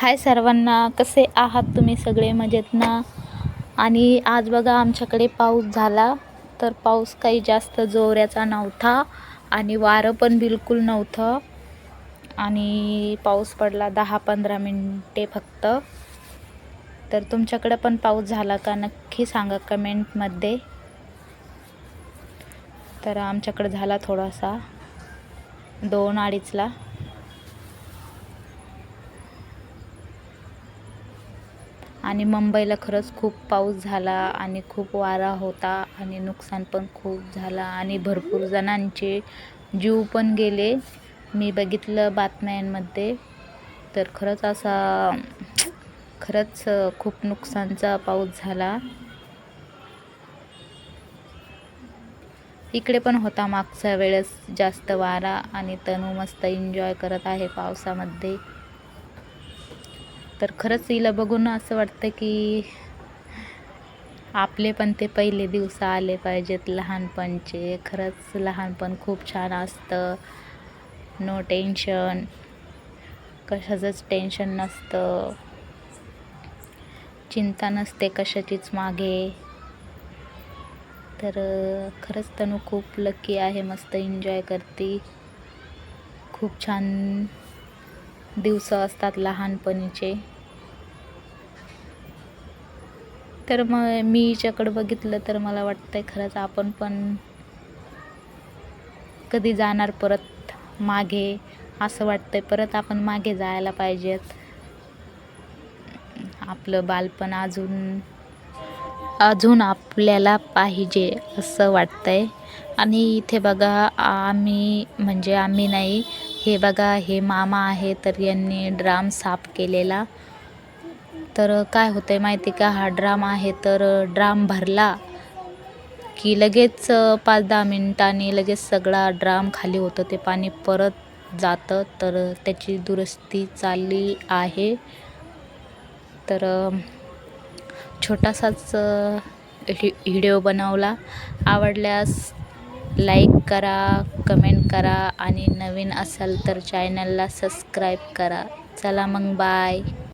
हाय सर्वांना कसे आहात तुम्ही सगळे मजेत ना आणि आज बघा आमच्याकडे पाऊस झाला तर पाऊस काही जास्त जोऱ्याचा नव्हता आणि वारं पण बिलकुल नव्हतं. आणि पाऊस पडला दहा पंधरा मिनटे फक्त. तर तुमच्याकडं पण पाऊस झाला का? नक्की सांगा कमेंटमध्ये. तर आमच्याकडे झाला थोडासा दोन अडीचला. आणि मुंबईला खरंच खूप पाऊस झाला आणि खूप वारा होता आणि नुकसान पण खूप झाला आणि भरपूर जणांचे जीव पण गेले. मी बघितलं बातम्यांमध्ये. तर खरंच असा खरंच खूप नुकसानचा पाऊस झाला. इकडे पण होता मागच्या वेळेस जास्त वारा आणि तनू मस्त एन्जॉय करत आहे पावसामध्ये. तर खरंच हिला बघून असं वाटतं की आपले पण ते पहिले दिवस आले पाहिजेत लहानपणचे. खरंच लहानपण खूप छान असतं. नो टेन्शन कशाचंच टेन्शन नसतं. चिंता नसते कशाचीच मागे. तर खरंच तनू खूप लकी आहे मस्त एन्जॉय करते. खूप छान दिवस असतात लहानपणीचे. तर मग मी हिच्याकडं बघितलं तर मला वाटतंय खरंच आपण पण कधी जाणार परत मागे असं वाटतंय. परत आपण मागे जायला पाहिजेत. आपलं बालपण अजून अजून आपल्याला पाहिजे असं वाटतंय. आणि इथे बघा आम्ही म्हणजे आम्ही नाही हे बघा हे मामा आहे तर यांनी ड्राम साफ केलेला. तर काय होतं आहे माहिती का? हा ड्राम आहे तर ड्राम भरला की लगेच पाच दहा मिनटांनी लगेच सगळा ड्राम खाली होतं. ते पाणी परत जातं तर त्याची दुरुस्ती चालली आहे. तर छोटासाच व्हिडिओ बनवला. आवडल्यास लाईक करा कमेंट करा आणि नवीन असाल तर चॅनलला सबस्क्राईब करा. चला मग बाय.